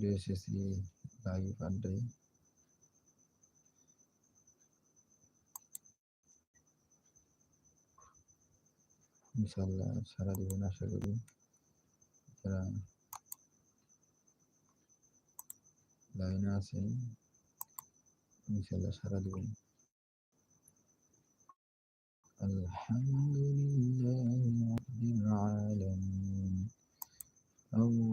লাইভে এসেছি লাইভ আড্ডায় ইনশাল্লাহ সারা দিবেন আশা করি যারা লাইনে আছেন ইনশাল্লাহ সারা দিবেন الحمد لله رب العالمين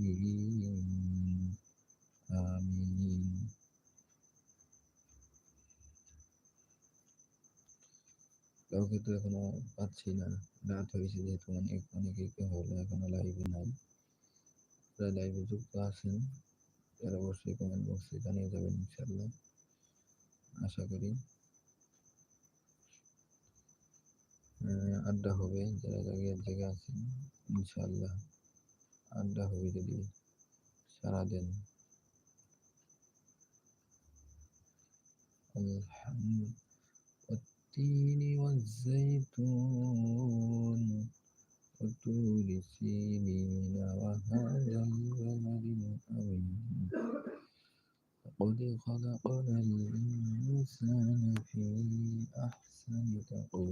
الضالين آمين কাউকে তো এখনো পাচ্ছি না রাত হয়েছে যেহেতু অনেক অনেকে কেউ হলো এখনো লাইভে নাই যারা লাইভে যুক্ত আছেন তারা অবশ্যই কমেন্ট বক্সে জানিয়ে যাবেন ইনশাল্লাহ আশা করি আড্ডা হবে যারা জায়গায় জায়গা আছেন ইনশাল্লাহ আড্ডা হবে যদি সারা দেন الحمد والتين والزيتون وطور سينين وهذا البلد الأمين لقد خلقنا الإنسان في أحسن تقويم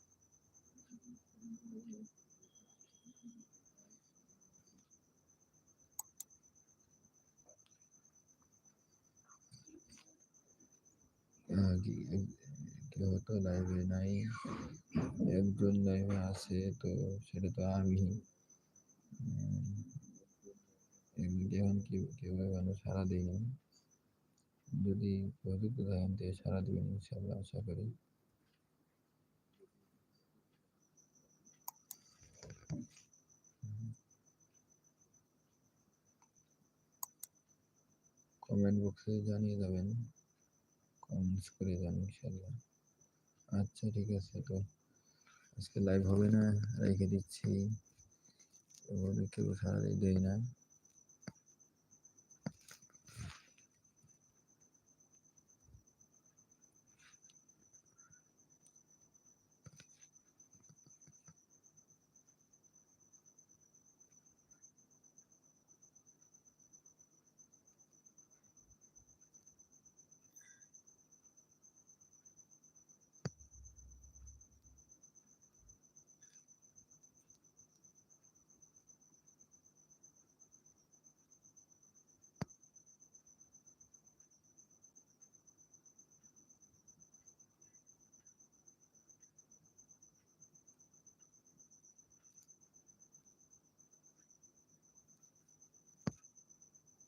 কেউ তো লাইভে নাই একজন লাইভে আছে তো সেটা তো আমি এখন কি কেউ এখনও সারা দিইনি যদি প্রযুক্ত থাকেন তো সারা দিবেন ইনশাল্লাহ আশা করি কমেন্ট বক্সে জানিয়ে যাবেন কমেন্টস করে যান ইনশাল্লাহ আচ্ছা ঠিক আছে তো। আজকে লাইভ হবে না, রেখে দিচ্ছি। কেউ সারা দেয় না।